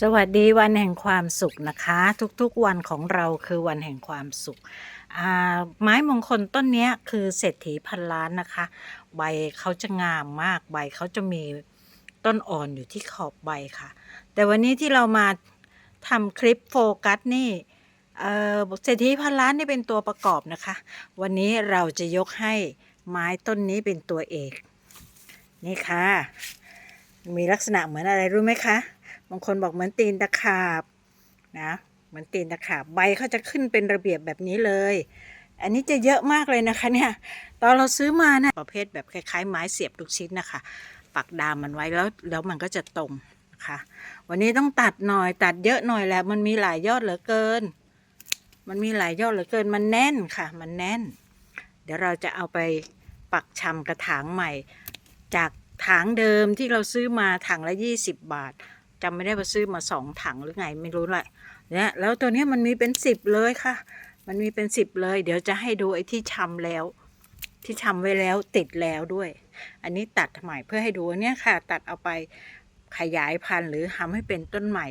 สวัสดีวันแห่งความสุขนะคะ ทุกๆวันของเราคือวันแห่งความสุขอ่าไม้มงคลต้นนี้คือเศรษฐีพันล้านนะคะ ใบเขาจะงามมากใบเขาจะมีต้นอ่อนอยู่ที่ขอบใบค่ะ แต่วันนี้ที่เรามาทำคลิปโฟกัสนี่เออเศรษฐีพันล้านนี่เป็นตัวประกอบนะคะ วันนี้เราจะยกให้ไม้ต้นนี้เป็นตัวเอก นี่ค่ะ มีลักษณะเหมือนอะไรรู้ไหมคะ บางคนบอกเหมือนตีนตะขาบนะเหมือนตีนตะขาบใบเขาจะขึ้นเป็นระเบียบแบบนี้เลย อันนี้จะเยอะมากเลยนะคะเนี่ยตอนเราซื้อมานะประเภทแบบคล้ายๆ ไม้เสียบลูกชิ้นนะคะ ปักดามมันไว้แล้วแล้วมันก็จะตรงนะคะวันนี้ต้องตัดหน่อยตัดเยอะหน่อยแหละมันมีหลายยอดเหลือเกิน มันมีหลายยอดเหลือเกินมันแน่นค่ะ มันแน่น เดี๋ยวเราจะเอาไปปักชำกระถางใหม่ จากถังเดิมที่เราซื้อมาถังละยี่สิบบาท จำไม่ได้ว่าซื้อมาสองถังหรือไงไม่รู้แหละเนี่ยแล้วตัวนี้มันมีเป็นสิบเลยค่ะ มันมีเป็นสิบเลย เดี๋ยวจะให้ดูไอ้ที่ชำแล้ว ที่ชำไว้แล้วติดแล้วด้วย อันนี้ตัดใหม่เพื่อให้ดูเนี่ยค่ะ ตัดเอาไปขยายพันธุ์หรือทำให้เป็นต้นใหม่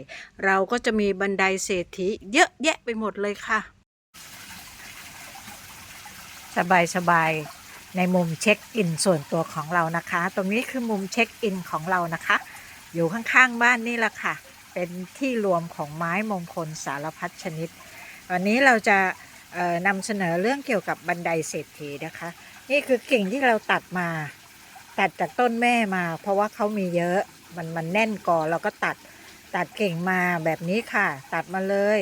เราก็จะมีบันไดเศรษฐีเยอะแยะไปหมดเลยค่ะ สบายสบายๆในมุมเช็คอินส่วนตัวของเรานะคะ ตรงนี้คือมุมเช็คอินของเรานะคะ อยู่ข้างๆบ้านนี่แหละค่ะ เป็นที่รวมของไม้มงคลสารพัดชนิด วันนี้เราจะนำเสนอเรื่องเกี่ยวกับบันไดเศรษฐีนะคะ นี่คือกิ่งที่เราตัดมา ตัดจากต้นแม่มา เพราะว่าเขามีเยอะมันมันแน่นก่อเราก็ตัดตัดกิ่งมาแบบนี้ค่ะ ตัดมาเลย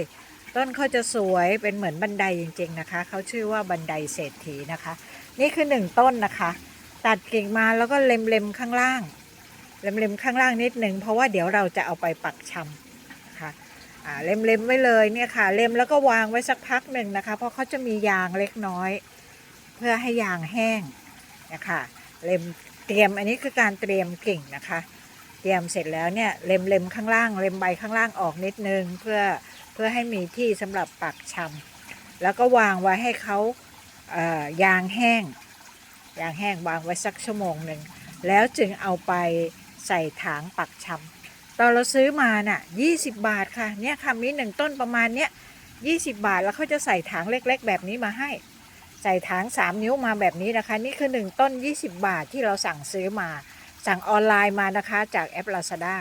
ต้นเขาจะสวยเป็นเหมือนบันไดจริง ๆนะคะเขาชื่อว่าบันไดเศรษฐีนะคะ นี่คือหนึ่งต้นนะคะ ตัดกิ่งมาแล้วก็เล็มๆข้างล่าง เล็มๆข้างล่างนิดหนึ่งเพราะว่าเดี๋ยวเราจะเอาไปปักชำนะคะอ่าเล็มๆไว้เลยเนี่ยค่ะ เล็มแล้วก็วางไว้สักพักหนึ่งนะคะ เพราะเขาจะมียางเล็กน้อย เพื่อให้ยางแห้งนะคะเล็มเตรียมอันนี้คือการเตรียมกิ่งนะคะ เตรียมเสร็จแล้วเนี่ยเล็มเล็มๆข้างล่าง เล็มใบข้างล่างออกนิดนึงเพื่อเพื่อให้มีที่สำหรับปักชำแล้วก็วางไว้ให้เขาเยางแห้ง ยางแห้งวางไว้สักชั่วโมงหนึ่งแล้วจึงเอาไป ใส่ถางปักชำตอนเราซื้อมาน่ะ 20 บาทค่ะ เนี่ยค่ะมีหนึ่งต้นประมาณเนี้ย20 บาทแล้วเขาจะใส่ถางเล็กๆ แบบนี้มาให้ ใส่ถาง 3 นิ้วมาแบบนี้นะคะ นี่คือ 1 ต้น 20 บาทที่เราสั่งซื้อมา สั่งออนไลน์มานะคะจากแอป Lazada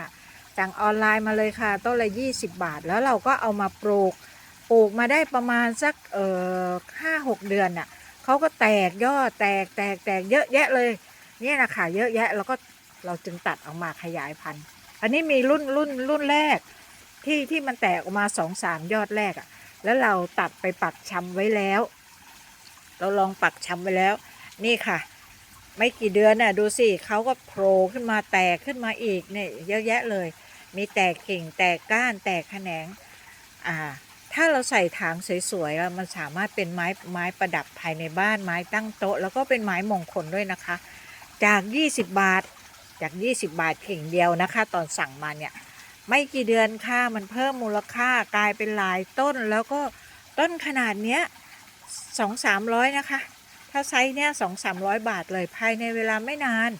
สั่งออนไลน์มาเลยค่ะ ต้นละ 20 บาท แล้วเราก็เอามาปลูก ปลูกมาได้ประมาณสักเอ่อห้าหกเดือนน่ะเขาก็แตกยอดแตกแตกแตกเยอะแยะเลย เนี่ยนะคะเยอะแยะแล้วก็ เราจึงตัดออกมาขยายพันธุ์ อันนี้มีรุ่นรุ่นรุ่นแรกที่ที่มันแตกออกมาสองสามยอดแรกอะ่ะ แล้วเราตัดไปปักชำไว้แล้ว เราลองปักชำไว้แล้ว นี่ค่ะ ไม่กี่เดือนน่ะดูสิเขาก็โผล่ขึ้นมาแตกขึ้นมาอีกเนี่ยเยอะแยะเลย มีแตกกิ่งแตกก้านแตกแขนง อ่า ถ้าเราใส่ถางสวยๆแล้วมันสามารถเป็นไม้ไม้ประดับภายในบ้านไม้ตั้งโต๊ะ แล้วก็เป็นไม้มงคลด้วยนะคะ จาก 20 บาท จาก 20 บาทกิ่งเดียวนะคะ ตอนสั่งมาเนี่ยไม่กี่เดือนค่ะมันเพิ่มมูลค่ากลายเป็นหลายต้นแล้วก็ต้นขนาดเนี้ยสองสามร้อยนะคะ ถ้าไซส์เนี้ยสองสามร้อยบาทเลยภายในเวลาไม่นาน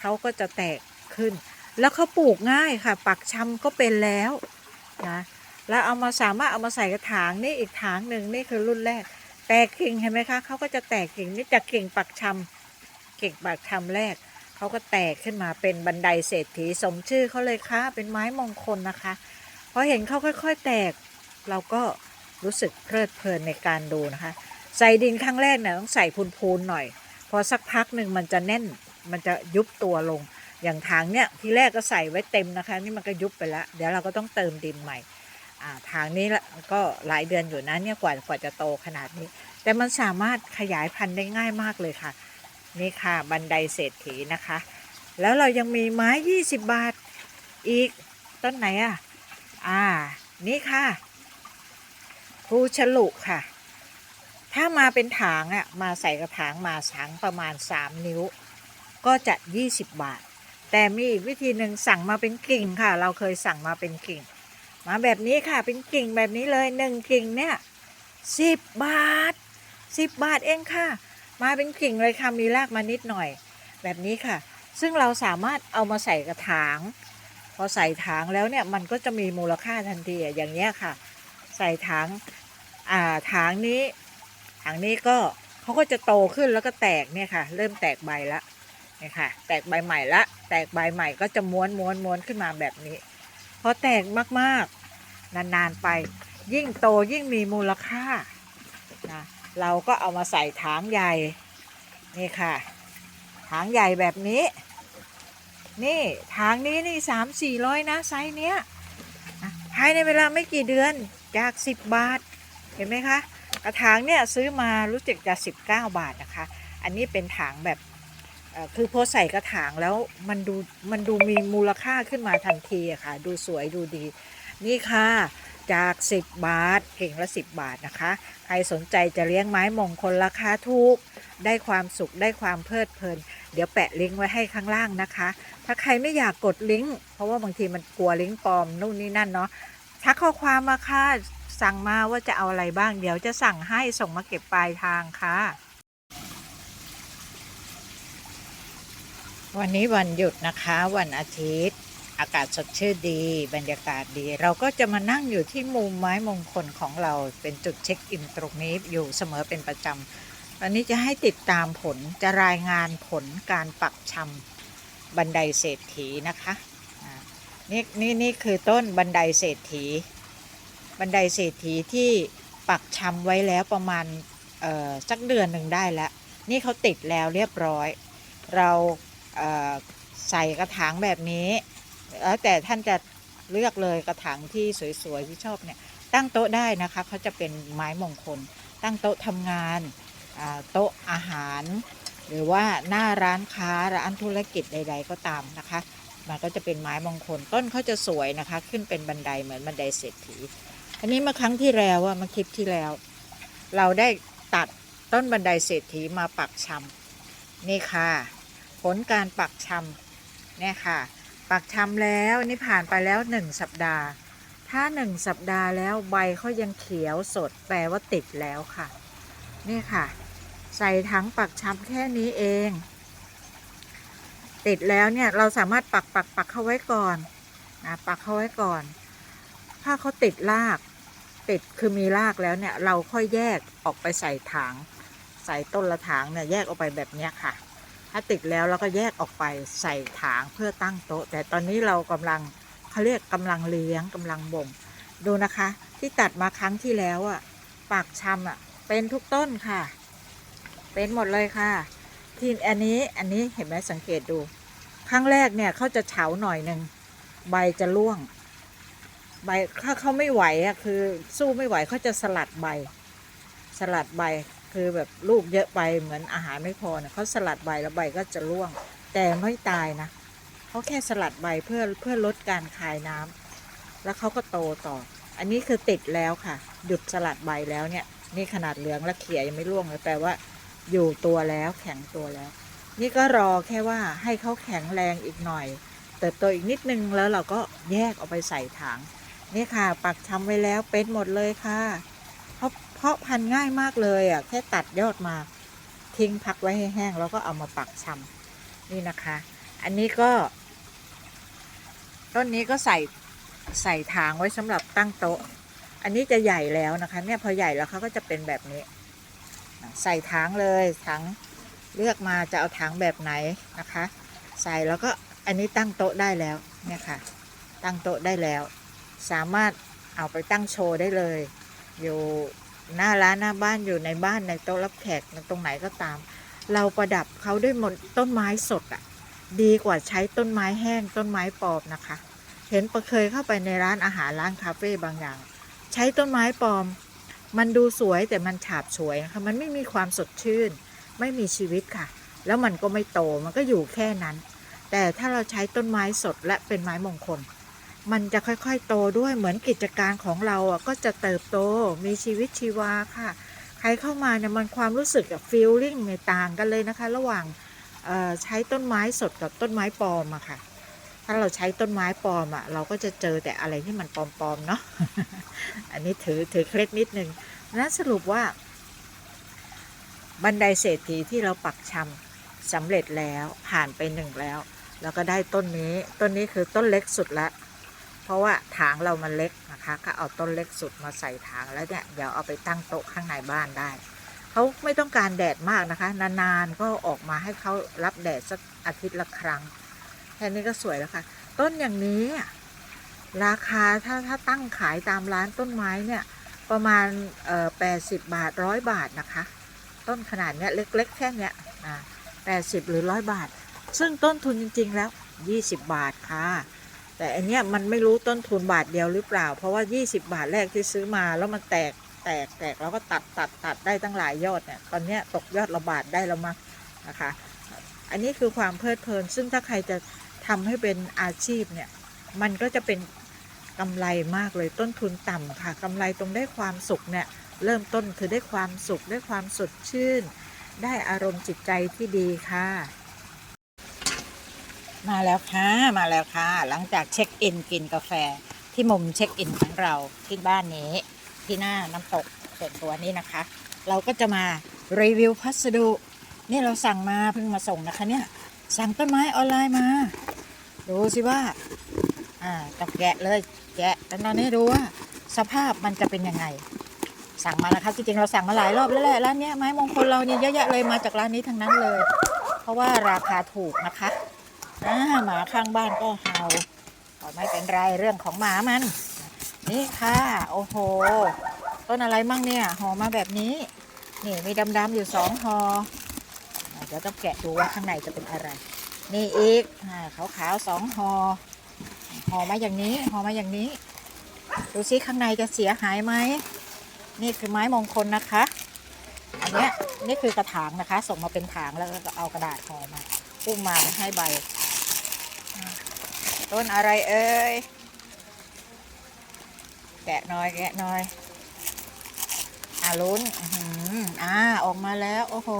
เขาก็จะแตกขึ้น แล้วเขาปลูกง่ายค่ะ ปักชำก็เป็นแล้วนะแล้วเอามาสามารถเอามาใส่กระถางนี่อีกถางหนึ่งนี่คือรุ่นแรก แตกกิ่งเห็นไหมคะเขาก็จะแตกกิ่งนี่จากกิ่งปักชำกิ่งปักชำแรก เขาก็แตกขึ้นมาเป็นบันไดเศรษฐีสมชื่อเขาเลยค่ะเป็นไม้มงคลนะคะพอเห็นเขาค่อย ๆ แตก เราก็รู้สึกเพลิดเพลินในการดูนะคะ ใส่ดินครั้งแรกเนี่ยต้องใส่พูนๆหน่อย พอสักพักหนึ่งมันจะแน่นมันจะยุบตัวลง อย่างทางเนี่ยทีแรกก็ใส่ไว้เต็มนะคะ นี่มันก็ยุบไปแล้ว เดี๋ยวเราก็ต้องเติมดินใหม่ทางนี้ละก็หลายเดือนอยู่นะเนี่ยกว่ากว่าจะโตขนาดนี้ แต่มันสามารถขยายพันธุ์ได้ง่ายมากเลยค่ะ นี่ค่ะบันไดเศรษฐีนะคะ แล้วเรายังมีไม้ 20 บาทอีกต้นไหนอะ อ่า นี่ค่ะภูฉลุค่ะ ถ้ามาเป็นถางอะมาใส่กระถางมาสังประมาณ 3 นิ้ว ก็จะ 20 บาท แต่มีอีกวิธีหนึ่งสั่งมาเป็นกิ่งค่ะ เราเคยสั่งมาเป็นกิ่ง มาแบบนี้ค่ะเป็นกิ่งแบบนี้เลยหนึ่งกิ่งเนี่ยสิบบาทสิบบาทเองค่ะ มาเป็นกิ่งเลยค่ะมีรากมานิดหน่อย แบบนี้ค่ะ ซึ่งเราสามารถเอามาใส่กระถาง พอใส่ถางแล้วเนี่ยมันก็จะมีมูลค่าทันทีอย่างเงี้ยค่ะ ใส่ถางอ่าถางนี้ถางนี้ก็เขาก็จะโตขึ้นแล้วก็แตกเนี่ยค่ะ เริ่มแตกใบละเนี่ยค่ะ แตกใบใหม่ละ แตกใบใหม่ก็จะม้วนม้วนม้วนขึ้นมาแบบนี้พอแตกมากๆ นาน ๆ ไป ยิ่งโตยิ่งมีมูลค่านะ เราก็เอามาใส่ถางใหญ่ นี่ค่ะถางใหญ่แบบนี้ นี่ถางนี้นี่สามสี่ร้อยนะไซส์เนี้ยภายในเวลาไม่กี่เดือนจากสิบบาท เห็นไหมคะกระถางเนี่ยซื้อมารู้สึกจะ19บเก้าบาทนะคะ อันนี้เป็นถางแบบคือพอใส่กระถางแล้วมันดูมันดูมีมูลค่าขึ้นมาทันทีอะค่ะ ดูสวยดูดี นี่ค่ะ จาก 10 บาทเก่งละ 10 บาทนะคะ ใครสนใจจะเลี้ยงไม้มงคลราคาถูก ได้ความสุขได้ความเพลิดเพลิน เดี๋ยวแปะลิงก์ไว้ให้ข้างล่างนะคะ ถ้าใครไม่อยากกดลิงก์เพราะว่าบางทีมันกลัวลิงก์ปลอมนู่นนี่นั่นเนาะทักข้อความมาค่ะสั่งมาว่าจะเอาอะไรบ้าง เดี๋ยวจะสั่งให้ส่งมาเก็บปลายทางค่ะ วันนี้วันหยุดนะคะ วันอาทิตย์ อากาศสดชื่นดี บรรยากาศดี เราก็จะมานั่งอยู่ที่มุมไม้มงคลของเราเป็นจุดเช็คอินตรงนี้อยู่เสมอเป็นประจำวันนี้จะให้ติดตามผลจะรายงานผลการปักชำบันไดเศรษฐีนะคะนี่นี่นี่คือต้นบันไดเศรษฐี บันไดเศรษฐีที่ปักชำไว้แล้วประมาณสักเดือนหนึ่งได้แล้ว นี่เขาติดแล้วเรียบร้อย เราเใส่กระถางแบบนี้ แล้วแต่ท่านจะเลือกเลยกระถางที่สวยๆที่ชอบเนี่ยตั้งโต๊ะได้นะคะเขาจะเป็นไม้มงคล ตั้งโต๊ะทำงานโต๊ะอาหาร หรือว่าหน้าร้านค้าร้านธุรกิจใด ๆ ก็ตามนะคะ มันก็จะเป็นไม้มงคลต้นเขาจะสวยนะคะ ขึ้นเป็นบันไดเหมือนบันไดเศรษฐี อันนี้เมื่อครั้งที่แล้วอะเมาคลิปที่แล้ว เราได้ตัดต้นบันไดเศรษฐีมาปักชำนี่ค่ะ ผลการปักชำเนี่ยค่ะ ปักชำแล้วนี่ผ่านไปแล้วหนึ่งสัปดาห์ ถ้าหนึ่งสัปดาห์แล้วใบเขายังเขียวสดแปลว่าติดแล้วค่ะ นี่ค่ะ ใส่ถังปักชำแค่นี้เอง ติดแล้วเนี่ยเราสามารถปักปักปักเข้าไว้ก่อนนะปักเข้าไว้ก่อน ถ้าเขาติดรากติดคือมีรากแล้วเนี่ยเราค่อยแยกออกไปใส่ถางใส่ต้นละถางเนี่ยแยกออกไปแบบเนี้ยค่ะ ถ้าติดแล้วเราก็แยกออกไปใส่ถางเพื่อตั้งโต๊ะ แต่ตอนนี้เรากำลังเขาเรียกกำลังเลี้ยงกำลังบ่มดูนะคะ ที่ตัดมาครั้งที่แล้วอะปากชำอะเป็นทุกต้นค่ะ เป็นหมดเลยค่ะ ทีอันนี้อันนี้เห็นไหมสังเกตดู ครั้งแรกเนี่ยเขาจะเฉาหน่อยหนึ่งใบจะร่วง ใบถ้าเขาไม่ไหวอะคือสู้ไม่ไหวเขาจะสลัดใบ สลัดใบ คือแบบลูกเยอะไปเหมือนอาหารไม่พอเนี่ยเขาสลัดใบแล้วใบก็จะร่วง แต่ไม่ตายนะเขาแค่สลัดใบเพื่อเพื่อลดการคายน้ำแล้วเขาก็โตต่อ อันนี้คือติดแล้วค่ะ หยุดสลัดใบแล้วเนี่ย นี่ขนาดเหลืองและเขียยังไม่ร่วงเลยแปลว่าอยู่ตัวแล้วแข็งตัวแล้ว นี่ก็รอแค่ว่าให้เขาแข็งแรงอีกหน่อย เติบโตอีกนิดนึงแล้วเราก็แยกเอาไปใส่ถังนี่ค่ะ ปักชำไว้แล้วเป็นหมดเลยค่ะ เพาะพันธุ์ง่ายมากเลยอะแค่ตัดยอดมาทิ้งพักไว้ให้แห้งแล้วก็เอามาปักชำนี่นะคะ อันนี้ก็ ต้นนี้ก็ใส่ใส่ถางไว้สำหรับตั้งโต๊ะ อันนี้จะใหญ่แล้วนะคะ เนี่ยพอใหญ่แล้วเขาก็จะเป็นแบบนี้ ใส่ถางเลยถังเลือกมาจะเอาถังแบบไหนนะคะ ใส่แล้วก็อันนี้ตั้งโต๊ะได้แล้วเนี่ยค่ะ ตั้งโต๊ะได้แล้ว สามารถเอาไปตั้งโชว์ได้เลย อยู่ หน้าร้านหน้าบ้านอยู่ในบ้านในโต๊ะรับแขกตรงไหนก็ตาม เราประดับเขาด้วยมต้นไม้สดอะ่ะ ดีกว่าใช้ต้นไม้แห้งต้นไม้ปลอมนะคะ เห็นประเคยเข้าไปในร้านอาหารร้านคาเฟ่บางอย่าง ใช้ต้นไม้ปลอม มันดูสวยแต่มันฉาบฉวยนะคะมันไม่มีความสดชื่น ไม่มีชีวิตค่ะ แล้วมันก็ไม่โตมันก็อยู่แค่นั้น แต่ถ้าเราใช้ต้นไม้สดและเป็นไม้มงคล มันจะค่อยๆโตด้วยเหมือนกิจการของเราอะก็จะเติบโตมีชีวิตชีวาค่ะ ใครเข้ามาเนี่ยมันความรู้สึกกับฟีลลิ่งในต่างกันเลยนะคะ ระหว่างใช้ต้นไม้สดกับต้นไม้ปลอมอะค่ะ ถ้าเราใช้ต้นไม้ปลอมอะเราก็จะเจอแต่อะไรที่มันปลอมๆเนาะอันนี้ถือถือเคล็ดนิดนึงนั้นสรุปว่า บันไดเศรษฐีที่เราปักชำสำเร็จแล้วผ่านไปหนึ่งแล้ว แล้วก็ได้ต้นนี้ ต้นนี้คือต้นเล็กสุดละ ราะว่าถางเรามันเล็กนะคะก็เอาต้นเล็กสุดมาใส่ถางแล้วเนี่ยเดี๋ยวเอาไปตั้งโต๊ะข้างในบ้านได้เขาไม่ต้องการแดดมากนะคะ นานๆก็ออกมาให้เขารับแดดสักอาทิตย์ละครั้งแค่นี้ก็สวยแล้วค่ะ ต้นอย่างนี้ราคาถ้าถ้าตั้งขายตามร้านต้นไม้เนี่ยประมาณเอ่อแปดสิบบาทร้อยบาทนะคะ ต้นขนาดเนี้ยเล็กๆแค่เนี้ยอ่าแปดสิบหรือร้อยบาท ซึ่งต้นทุนจริง ๆ แล้วยี่สิบบาทค่ะ แต่อันเนี้ยมันไม่รู้ต้นทุนบาทเดียวหรือเปล่า เพราะว่า 20 บาทแรกที่ซื้อมาแล้วมันแตกแตกแตกแล้วก็ตัดตัดตัดได้ตั้งหลายยอดเนี่ยตอนเนี้ยตกยอดละบาทได้แล้วมั้งนะคะ อันนี้คือความเพลิดเพลิน ซึ่งถ้าใครจะทำให้เป็นอาชีพเนี่ยมันก็จะเป็นกำไรมากเลยต้นทุนต่ำค่ะกำไรตรงได้ความสุขเนี่ยเริ่มต้นคือได้ความสุขได้ความสดชื่น ได้อารมณ์จิตใจที่ดีค่ะ มาแล้วค่ะ มาแล้วค่ะ หลังจากเช็คอินกินกาแฟที่มุมเช็คอินของเราที่บ้านนี้ ที่หน้าน้ำตกส่วนตัวนี้นะคะ เราก็จะมารีวิวพัสดุ นี่เราสั่งมาเพิ่งมาส่งนะคะเนี่ย สั่งต้นไม้ออนไลน์มา ดูสิว่า อ่าต้องแกะเลยแกะแล้วตอนนี้ดูว่า สภาพมันจะเป็นยังไง สั่งมานะคะจริงๆเราสั่งมาหลายรอบแล้วแหละร้านนี้ไม้มงคลเราเนี่ยเยอะแยะเลยมาจากร้านนี้ทั้งนั้นเลย เพราะว่าราคาถูกนะคะ อ่าหมาข้างบ้านก็เห่าก็ไม่เป็นไรเรื่องของหมามัน นี่ค่ะ โอ้โห ต้นอะไรมั่งเนี่ยห่อมาแบบนี้ นี่มีดำๆอยู่สองห่อเดี๋ยวต้องแกะดูว่าข้างในจะเป็นอะไร นี่อีกอ่าขาวๆสองห่อห่อมาอย่างนี้ห่อมาอย่างนี้ ดูซิข้างในจะเสียหายไหมนี่คือไม้มงคลนะคะ อันนี้นี่คือกระถางนะคะ ส่งมาเป็นถางแล้วก็เอากระดาษห่อมาปุ้มมาให้ใบ ต้นอะไรเอ่ย แกะน่อยแกะน่อยอาลุ้นอ่าออกมาแล้ว โอ้โห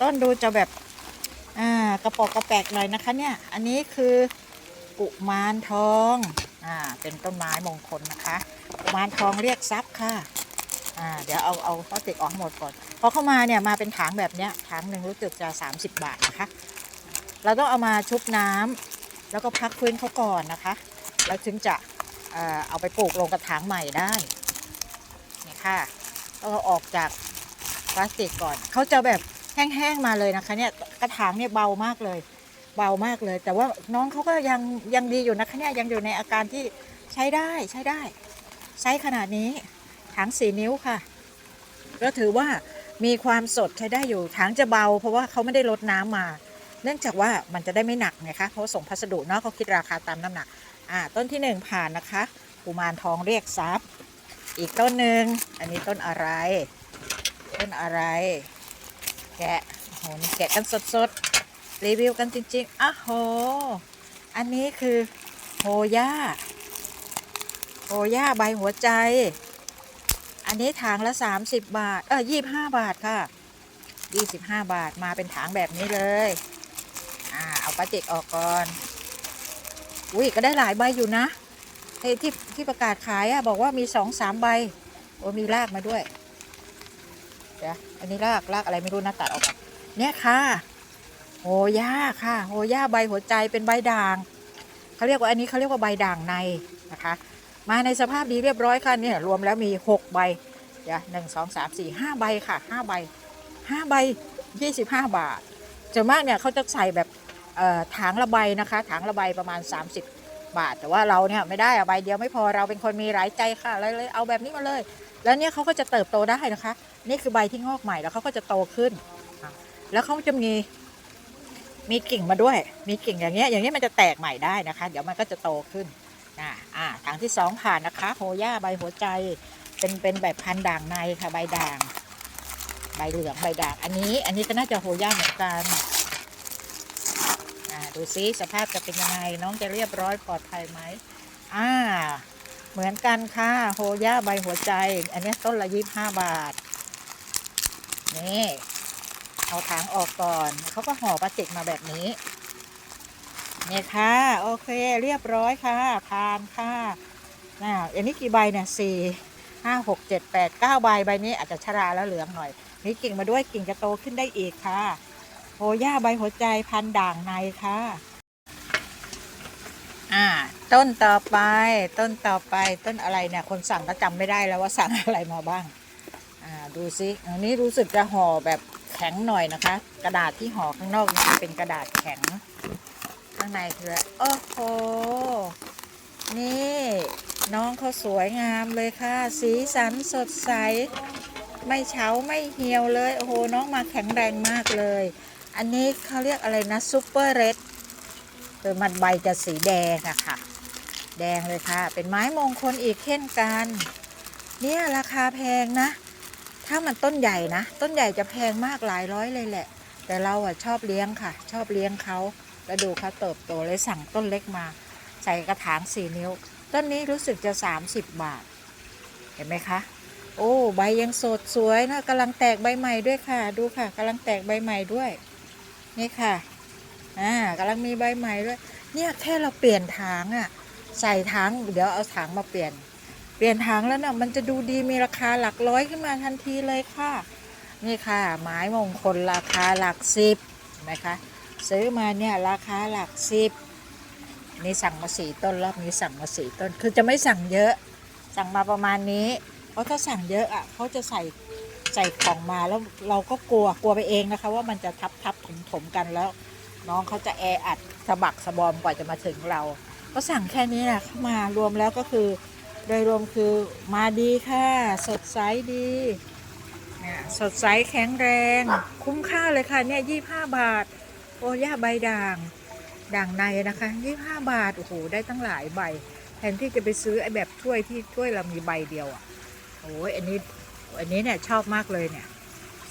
ต้นดูจะแบบ อ่ากระปอกกระแปกหน่อยนะคะเนี่ย อันนี้คือกุมารทอง อ่า เป็นต้นไม้มงคลนะคะ กุมารทองเรียกทรัพย์ค่ะ อ่า เดี๋ยวเอาเอาพลาสติกออกให้หมดก่อน พอเข้ามาเนี่ยมาเป็นถังแบบเนี้ยถังหนึ่งรู้สึกจะ 30 บาทนะคะ เราต้องเอามาชุบน้ำแล้วก็พักฟื้นเขาก่อนนะคะ แล้วถึงจะเอ่อเอาไปปลูกลงกระถางใหม่ได้นี่ค่ะต้องเอาออกจากพลาสติกก่อนเขาจะแบบแห้งๆมาเลยนะคะเนี่ยกระถางเนี่ยเบามากเลยเบามากเลย แต่ว่าน้องเขาก็ยังยังดีอยู่นะคะเนี่ยยังอยู่ในอาการที่ใช้ได้ใช้ได้ไซส์ขนาดนี้ถังสี่นิ้วค่ะ ก็ถือว่ามีความสดใช้ได้อยู่ถังจะเบา เพราะว่าเขาไม่ได้ลดน้ำมา เนื่องจากว่ามันจะได้ไม่หนักไงคะเพราะส่งพัสดุเนาะเขาคิดราคาตามน้ำหนักอ่าต้นที่หนึ่งผ่านนะคะกุมารทองเรียกทรัพย์ อีกต้นหนึ่งอันนี้ต้นอะไร ต้นอะไร แกะโอ้โหนี่แกะกันสดๆ รีวิวกันจริงๆอ้าโห อันนี้คือโฮย่าโฮย่าใบหัวใจ อันนี้ถางละ 30 บาท เออ25 บาทค่ะ 25 บาทมาเป็นถางแบบนี้เลย อ่าเอาปลาจิกออกก่อน อุ้ยก็ได้หลายใบอยู่นะไอ้ที่ที่ประกาศขายอะบอกว่ามีสองสามใบโอ้มีรากมาด้วยเดี๋ยวอันนี้รากรากอะไรไม่รู้นะตัดออกก่อนเนี่ยค่ะโหย่าค่ะโหย่าใบหัวใจเป็นใบด่างเขาเรียกว่าอันนี้เขาเรียกว่าใบด่างในนะคะ มาในสภาพดีเรียบร้อยค่ะเนี่ยรวมแล้วมีหกใบเดี๋ยวหนึ่งสองสามสี่ห้าใบค่ะห้าใบห้าใบยี่สิบห้าบาทส่วนมากเนี่ยเขาจะใส่แบบ ถังละใบนะคะถังละใบประมาณ 30 บาท แต่ว่าเราเนี่ยไม่ได้อะใบเดียวไม่พอเราเป็นคนมีหลายใจค่ะเลยเลยเอาแบบนี้มาเลย แล้วเนี่ยเขาก็จะเติบโตได้นะคะ นี่คือใบที่งอกใหม่แล้วเขาก็จะโตขึ้น แล้วเขาจะมีมีกิ่งมาด้วย มีกิ่งอย่างเงี้ยอย่างเงี้ยมันจะแตกใหม่ได้นะคะ เดี๋ยวมันก็จะโตขึ้นอ่าอ่าถังที่สองผ่านนะคะโฮย่าใบหัวใจเป็นเป็นแบบพันด่างในค่ะใบด่าง ใบเหลืองใบด่าง อันนี้ อันนี้ก็น่าจะโฮย่าเหมือนกันอ ดูซิสภาพจะเป็นยังไง น้องจะเรียบร้อยปลอดภัยไหมอ่า เหมือนกันค่ะ โฮย่าใบหัวใจ อันนี้ต้นละยี่บห้าบาท นี่ เอาถางออกก่อน เขาก็ห่อพลาสติกมาแบบนี้เนี่ยค่ะ โอเค เรียบร้อยค่ะทานค่ะน่าอันนี้กี่ใบเนี่ยสี่ห้าหกเจ็ดแปดเก้าใบใบนี้อาจจะชราแล้วเหลืองหน่อยมีกิ่งมาด้วยกิ่งจะโตขึ้นได้อีกค่ะ โหย่าใบหัวใจพันด่างในค่ะ อ่า ต้นต่อไป ต้นต่อไปต้นอะไรเนี่ย คนสั่งก็จำไม่ได้แล้วว่าสั่งอะไรมาบ้าง อ่า ดูซิอันนี้รู้สึกจะห่อแบบแข็งหน่อยนะคะ กระดาษที่ห่อข้างนอกนี่เป็นกระดาษแข็ง ข้างในคือโอ้โห นี่น้องเขาสวยงามเลยค่ะ สีสันสดใส ไม่เฉาไม่เหี่ยวเลย โอ้โห น้องมาแข็งแรงมากเลย อันนี้เขาเรียกอะไรนะซูเปอร์เรดคือมันใบจะสีแดงอะค่ะ แดงเลยค่ะ เป็นไม้มงคลอีกเช่นกัน เนี่ยราคาแพงนะ ถ้ามันต้นใหญ่นะ ต้นใหญ่จะแพงมากหลายร้อยเลยแหละ แต่เราอะชอบเลี้ยงค่ะ ชอบเลี้ยงเขาแล้วดูเขาเติบโตเลยสั่งต้นเล็กมา ใส่กระถางสี่นิ้ว ต้นนี้รู้สึกจะ 30 บาท เห็นไหมคะ โอ้ ใบยังสดสวยนะกำลังแตกใบใหม่ด้วยค่ะ ดูค่ะกำลังแตกใบใหม่ด้วย นี่ค่ะ อ่ากำลังมีใบใหม่ด้วย เนี่ยแค่เราเปลี่ยนถางอะใส่ถางเดี๋ยวเอาถางมาเปลี่ยน เปลี่ยนถางแล้วนะมันจะดูดีมีราคาหลักร้อยขึ้นมาทันทีเลยค่ะ นี่ค่ะ ไม้มงคลราคาหลักสิบเห็นไหมคะ ซื้อมาเนี่ยราคาหลักสิบนี่สั่งมาสี่ต้นรอบนี้สั่งมาสี่ต้น คือจะไม่สั่งเยอะ สั่งมาประมาณนี้ เพราะถ้าสั่งเยอะอะเขาจะใส่ ใส่กล่องมาแล้วเราก็กลัวกลัวไปเองนะคะ ว่ามันจะทับทับถมถมกันแล้ว น้องเขาจะแออัดสะบักสะบอมกว่าจะมาถึงเรา ก็สั่งแค่นี้แหละเข้ามารวมแล้วก็คือ โดยรวมคือมาดีค่ะ สดใสดีเนี่ยสดใสแข็งแรง คุ้มค่าเลยค่ะเนี่ยยี่ห้าบาท โอ้ย่าใบด่าง ด่างในนะคะยี่ห้าบาท โอ้โห ได้ตั้งหลายใบ แทนที่จะไปซื้อไอ้แบบถ้วยที่ถ้วยเรามีใบเดียวอะโอ้ยอันนี้ อันนี้เนี่ยชอบมากเลยเนี่ย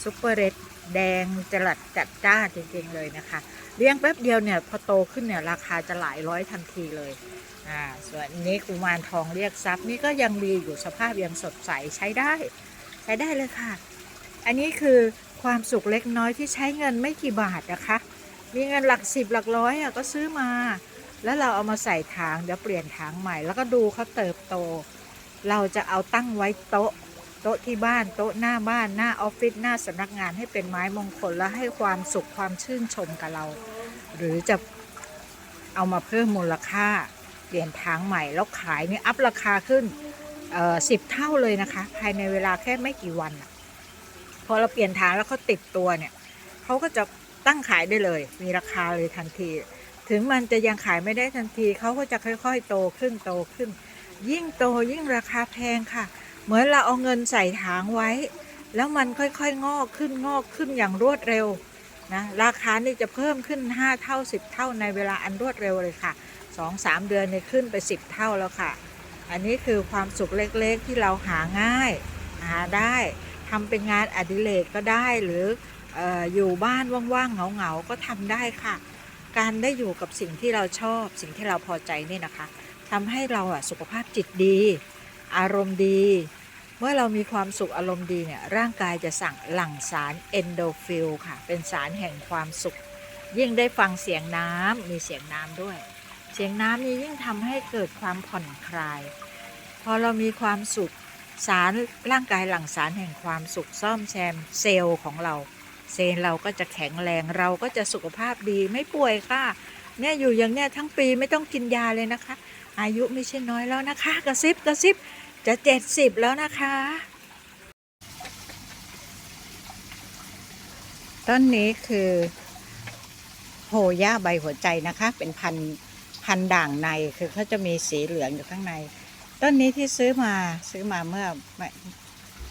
ซุปเปอร์เรดแดงจรัดจัดจ้าจริงๆเลยนะคะ เลี้ยงแป๊บเดียวเนี่ยพอโตขึ้นเนี่ยราคาจะหลายร้อยทันทีเลยอ่าส่วนนนี้กุมารทองเรียกทรัพย์นี่ก็ยังดีอยู่สภาพยังสดใสใช้ได้ ใช้ได้เลยค่ะ อันนี้คือความสุขเล็กน้อยที่ใช้เงินไม่กี่บาทนะคะ มีเงินหลักสิบหลักร้อยอะก็ซื้อมา แล้วเราเอามาใส่ถางเดี๋ยวเปลี่ยนถางใหม่ แล้วก็ดูเขาเติบโต เราจะเอาตั้งไว้โต๊ะ โต๊ะที่บ้านโต๊ะหน้าบ้านหน้าออฟฟิศหน้าสำนักงานให้เป็นไม้มงคลและให้ความสุขความชื่นชมกับเรา หรือจะเอามาเพิ่มมูลค่า เปลี่ยนทางใหม่แล้วขายเนี่ยอัพราคาขึ้นสิบเท่าเลยนะคะ ภายในเวลาแค่ไม่กี่วันพอเราเปลี่ยนทางแล้วเขาติดตัวเนี่ยเขาก็จะตั้งขายได้เลย มีราคาเลยทันที ถึงมันจะยังขายไม่ได้ทันทีเขาก็จะค่อย ๆ โตขึ้นโตขึ้น ยิ่งโตยิ่งราคาแพงค่ะ เหมือนเราเอาเงินใส่ถางไว้ แล้วมันค่อยๆ งอกขึ้นงอกขึ้นอย่างรวดเร็วนะราคานี่จะเพิ่มขึ้น 5 เท่า 10 เท่าในเวลาอันรวดเร็วเลยค่ะ 2-3 เดือนเนี่ยขึ้นไป 10 เท่าแล้วค่ะ อันนี้คือความสุขเล็กๆที่เราหาง่าย หาได้ทำเป็นงานอดิเรกก็ได้หรืออออยู่บ้านว่างๆเหงาๆก็ทำได้ค่ะ การได้อยู่กับสิ่งที่เราชอบ สิ่งที่เราพอใจนี่นะคะทำให้เราอะสุขภาพจิตดี อารมณ์ดี เมื่อเรามีความสุขอารมณ์ดีเนี่ยร่างกายจะสั่งหลั่งสารเอนโดฟิลค่ะ เป็นสารแห่งความสุข ยิ่งได้ฟังเสียงน้ำมีเสียงน้ำด้วย เสียงน้ำนี้ยิ่งทำให้เกิดความผ่อนคลาย พอเรามีความสุขสารร่างกายหลั่งสารแห่งความสุขซ่อมแซมเซลล์ของเรา เซลล์เราก็จะแข็งแรงเราก็จะสุขภาพดีไม่ป่วยค่ะเนี่ยอยู่อย่างเนี้ยทั้งปีไม่ต้องกินยาเลยนะคะ อายุไม่ใช่น้อยแล้วนะคะ กระซิบกระซิบจะเจ็ดสิบแล้วนะคะ ต้นนี้คือโหย่าใบหัวใจนะคะ เป็นพันพันด่างในคือเขาจะมีสีเหลืองอยู่ข้างใน ต้นนี้ที่ซื้อมาซื้อมาเมื่อ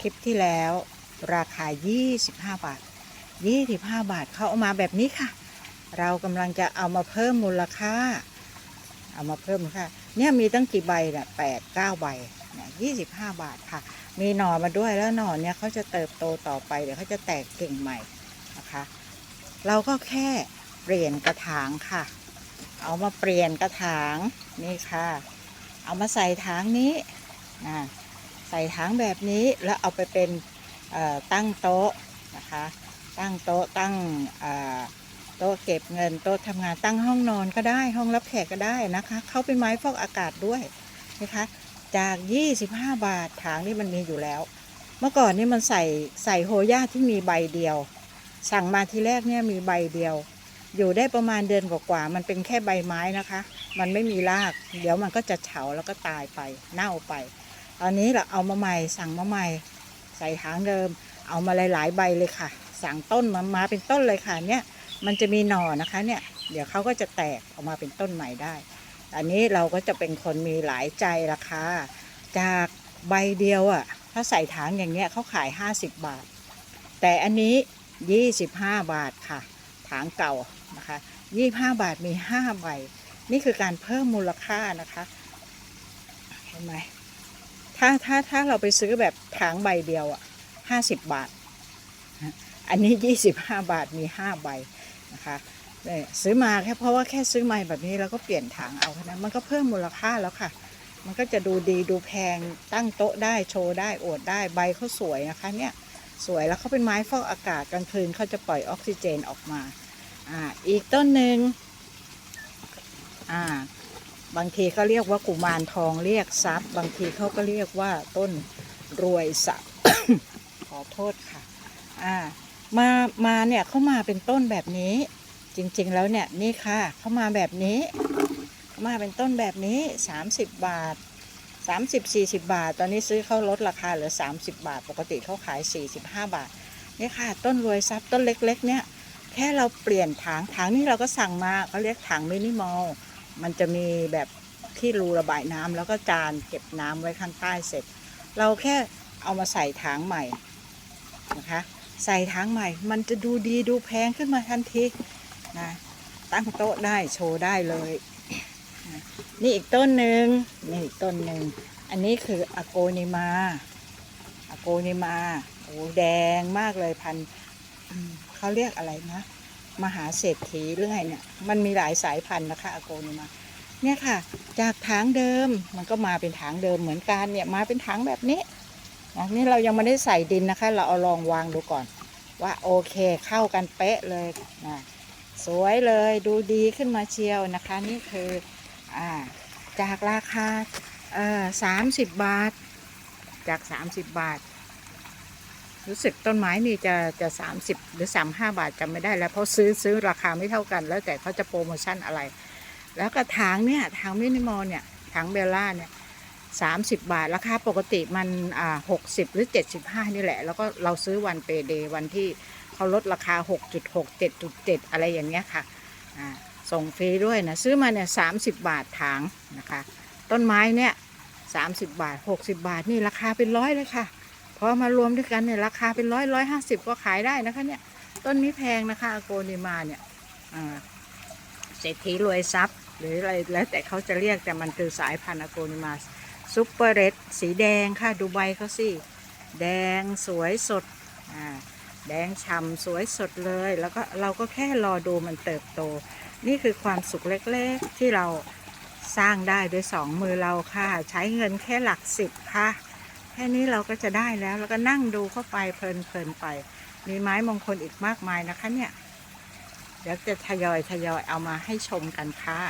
คลิปที่แล้วราคา 25 บาท 25 บาทเขาเอามาแบบนี้ค่ะ เรากำลังจะเอามาเพิ่มมูลค่า เอามาเพิ่มมูลค่า เนี่ยมีตั้งกี่ใบเนี่ยแปดเก้าใบเนี่ยยี่สิบห้าบาทค่ะ มีหน่อมาด้วยแล้วหน่อเนี่ยเขาจะเติบโตต่อไปเดี๋ยวเขาจะแตกกิ่งใหม่นะคะ เราก็แค่เปลี่ยนกระถางค่ะ เอามาเปลี่ยนกระถางนี่ค่ะ เอามาใส่ถางนี้นะใส่ถางแบบนี้แล้วเอาไปเป็นตั้งโต๊ะนะคะ ตั้งโต๊ะตั้งอ โต๊ะเก็บเงินโต๊ะทำงานตั้งห้องนอนก็ได้ห้องรับแขกก็ได้นะคะเขาเป็นไม้ฟอกอากาศด้วยนะคะจาก 25 บาทถางนี่มันมีอยู่แล้ว เมื่อก่อนนี่มันใส่ใส่โฮย่าที่มีใบเดียว สั่งมาทีแรกเนี่ยมีใบเดียว อยู่ได้ประมาณเดือนกว่าๆมันเป็นแค่ใบไม้นะคะ มันไม่มีราก เดี๋ยวมันก็จะเฉาแล้วก็ตายไปเน่าไป ตอนนี้เราเอามาใหม่สั่งมาใหม่ ใส่ถางเดิม เอามาหลายๆใบเลยค่ะ สั่งต้นมามาเป็นต้นเลยค่ะเนี่ย มันจะมีหน่อนะคะเนี่ย เดี๋ยวเขาก็จะแตกออกมาเป็นต้นใหม่ได้ อันนี้เราก็จะเป็นคนมีหลายใจราคาจากใบเดียวอะ่ะ ถ้าใส่ถางอย่างเงี้ยเขาขาย 50 บาท แต่อันนี้ 25 บาทค่ะถางเก่านะคะ25 บาทมี 5 ใบ นี่คือการเพิ่มมูลค่านะคะเห็นไหมถ้าถ้าถ้าเราไปซื้อแบบถางใบเดียวอะ่ะ 50 บาท อันนี้ 25 บาทมี 5 ใบนะคะเนี่ยซื้อมาแค่เพราะว่าแค่ซื้อใหม่แบบนี้แล้วก็เปลี่ยนถังเอาแค่นั้นมันก็เพิ่มมูลค่าแล้วค่ะ มันก็จะดูดีดูแพงตั้งโต๊ะได้โชว์ได้อวดได้ใบเขาสวยนะคะเนี่ยสวยแล้วเขาเป็นไม้ฟอกอากาศกลางคืนเขาจะปล่อยออกซิเจนออกมาอ่าอีกต้นหนึ่งอ่าบางทีเขาเรียกว่ากุมารทองเรียกทรัพย์ บางทีเขาก็เรียกว่าต้นรวยทรัพย์ขอโทษค่ะอ่า มามาเนี่ยเขามาเป็นต้นแบบนี้ จริงๆแล้วเนี่ยนี่ค่ะ เขามาแบบนี้ มาเป็นต้นแบบนี้ 30 บาท 30 40 บาท ตอนนี้ซื้อเขาลดราคาเหลือ 30 บาท ปกติเขาขาย 45 บาทนี่ค่ะ ต้นรวยทรัพต้นเล็กๆ เนี่ยแค่เราเปลี่ยนถางถางนี่เราก็สั่งมาเขาเรียกถังมินิมอลมันจะมีแบบที่รูระบายน้ำแล้วก็จานเก็บน้ำไว้ข้างใต้เสร็จ เราแค่เอามาใส่ถางใหม่นะคะ ใส่ถังใหม่ มันจะดูดีดูแพงขึ้นมาทันทีนะตั้งโต๊ะได้โชว์ได้เลยนะนี่อีกต้นหนึ่งนี่อีกต้นหนึ่งอันนี้คืออโกนิมาอโกนิมาโอ้แดงมากเลยพันเขาเรียกอะไรนะ มหาเศรษฐีหรือไงเนี่ยมันมีหลายสายพันธุ์นะคะอโกนิมาเนี่ยค่ะ จากถางเดิมมันก็มาเป็นถางเดิมเหมือนกันเนี่ยมาเป็นถางแบบนี้ นะนี่เรายังไม่ได้ใส่ดินนะคะ เราเอาลองวางดูก่อน ว่าโอเคเข้ากันเป๊ะเลยนะสวยเลยดูดีขึ้นมาเชียวนะคะ นี่คืออ่าจากราคาเอ่อสามสิบบาท จากสามสิบบาท รู้สึกต้นไม้นี่จะจะสามสิบหรือสามห้าบาทจำไม่ได้แล้วเพราะซื้อซื้อราคาไม่เท่ากัน แล้วแต่เขาจะโปรโมชั่นอะไร แล้วก็ถางเนี่ยถางมินิมอลเนี่ยถางเบลล่าเนี่ย 30 บาท ราคาปกติมันอ่า60หรือ 75 นี่แหละ แล้วก็เราซื้อวันเปเดย์วันที่เขาลดราคา 6.6 7.7 อะไรอย่างเงี้ยค่ะอ่าส่งฟรีด้วยนะ ซื้อมาเนี่ย30บาทถางนะคะ ต้นไม้เนี่ย30 บาท 60 บาทนี่ราคาเป็นร้อยเลยค่ะพอมารวมด้วยกันเนี่ยราคาเป็นร้อยร้อยห้าสิบก็ขายได้นะคะเนี่ยต้นนี้แพงนะคะอโกนิมาเนี่ยเศรษฐีรวยทรัพย์ หรืออะไรแล้วแต่เขาจะเรียกแต่มันคือสายพันธุ์อโกนิมา ซุปเปอร์เรดสีแดงค่ะดูใบเขาสิ แดงสวยสดอ่าแดงฉ่ำสวยสดเลย แล้วก็เราก็แค่รอดูมันเติบโต นี่คือความสุขเล็กๆ ที่เราสร้างได้ด้วยสองมือเราค่ะ ใช้เงินแค่หลักสิบค่ะ แค่นี้เราก็จะได้แล้ว แล้วก็นั่งดูเข้าไปเพลินๆไป มีไม้มงคลอีกมากมายนะคะเนี่ย เดี๋ยวจะทยอยทยอยเอามาให้ชมกันค่ะ